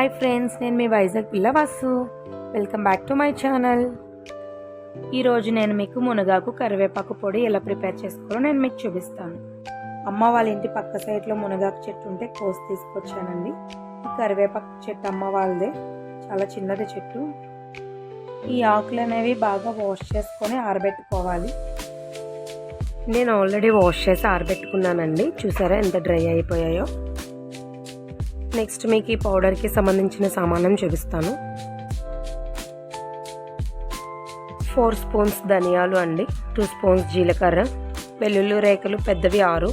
Hi friends నేను మీ Vizag పిల్లవాసు. Welcome back to my channel ఈరోజు నేను మీకు మునగాకు కరివేపాకు పొడి ఎలా ప్రిపేర్ చేసుకోవాలో నేను మీకు చూపిస్తాను. అమ్మ వాళ్ళ ఇంటి పక్క సైడ్లో మునగాకు చెట్టు ఉంటే కోసి తీసుకొచ్చానండి. ఈ కరివేపాకు చెట్టు అమ్మ వాళ్ళదే. చాలా చిన్నది చెట్టు. ఈ ఆకులు అనేవి బాగా వాష్ చేసుకొని ఆరబెట్టుకోవాలి. నేను ఆల్రెడీ వాష్ చేసి ఆరబెట్టుకున్నానండి. చూసారా ఎంత డ్రై అయిపోయాయో? నెక్స్ట్ మీకు ఈ పౌడర్కి సంబంధించిన సామానం చూపిస్తాను. ఫోర్ స్పూన్స్ ధనియాలు అండి. టూ స్పూన్స్ జీలకర్ర. వెల్లుల్లి రేఖలు పెద్దవి ఆరు.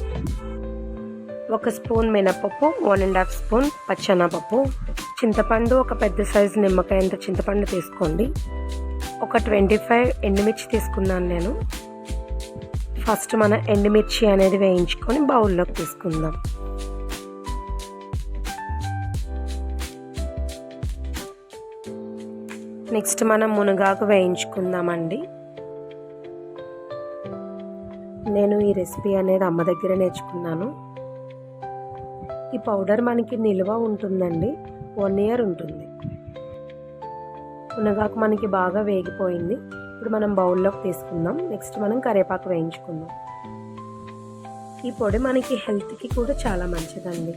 ఒక స్పూన్ మినపప్పు వన్ అండ్ హాఫ్ స్పూన్ పచ్చెనపప్పు. చింతపండు ఒక పెద్ద సైజు నిమ్మకాయంత చింతపండు తీసుకోండి. ఒక ట్వంటీ ఫైవ్ ఎండుమిర్చి తీసుకున్నాను నేను. ఫస్ట్ మన ఎండుమిర్చి అనేది వేయించుకొని బౌల్లోకి తీసుకుందాం. నెక్స్ట్ మనం మునగాకు వేయించుకుందామండి. నేను ఈ రెసిపీ అనేది అమ్మ దగ్గర నేర్చుకున్నాను. ఈ పౌడర్ మనకి నిల్వ ఉంటుందండి. వన్ ఇయర్ ఉంటుంది. మునగాకు మనకి బాగా వేగిపోయింది. ఇప్పుడు మనం బౌల్లోకి తీసుకుందాం. నెక్స్ట్ మనం కరివేపాకు వేయించుకుందాం. ఈ పొడి మనకి హెల్త్కి కూడా చాలా మంచిదండి.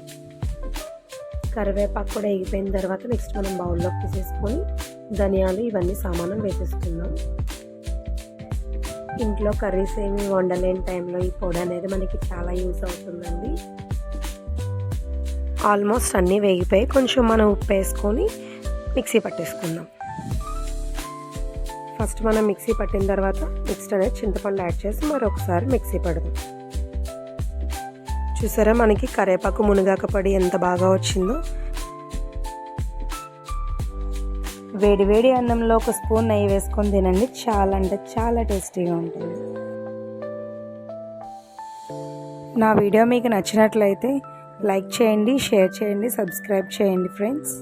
కరివేపాకు కూడా వేగిపోయిన తర్వాత నెక్స్ట్ మనం బౌల్లోకి తీసేసుకొని ధనియాలు ఇవన్నీ సామానం వేసేసుకుందాం. ఇంట్లో కర్రీస్ ఏమి వండలేని టైంలో ఈ పొడి అనేది మనకి చాలా యూస్ అవుతుందండి. ఆల్మోస్ట్ అన్నీ వేగిపోయి కొంచెం మనం ఉప్పు వేసుకొని మిక్సీ పట్టేసుకుందాం. ఫస్ట్ మనం మిక్సీ పట్టిన తర్వాత నెక్స్ట్ అనేది చింతపండు యాడ్ చేసి మరొకసారి మిక్సీ పడదాం. చూసారా మనకి కరేపాకు మునగాక పడి ఎంత బాగా వచ్చిందో? వేడి వేడి అన్నంలో ఒక స్పూన్ నెయ్యి వేసుకొని తినండి. చాలా అంటే చాలా టేస్టీగా ఉంటుంది. నా వీడియో మీకు నచ్చినట్లయితే లైక్ చేయండి షేర్ చేయండి సబ్స్క్రైబ్ చేయండి ఫ్రెండ్స్.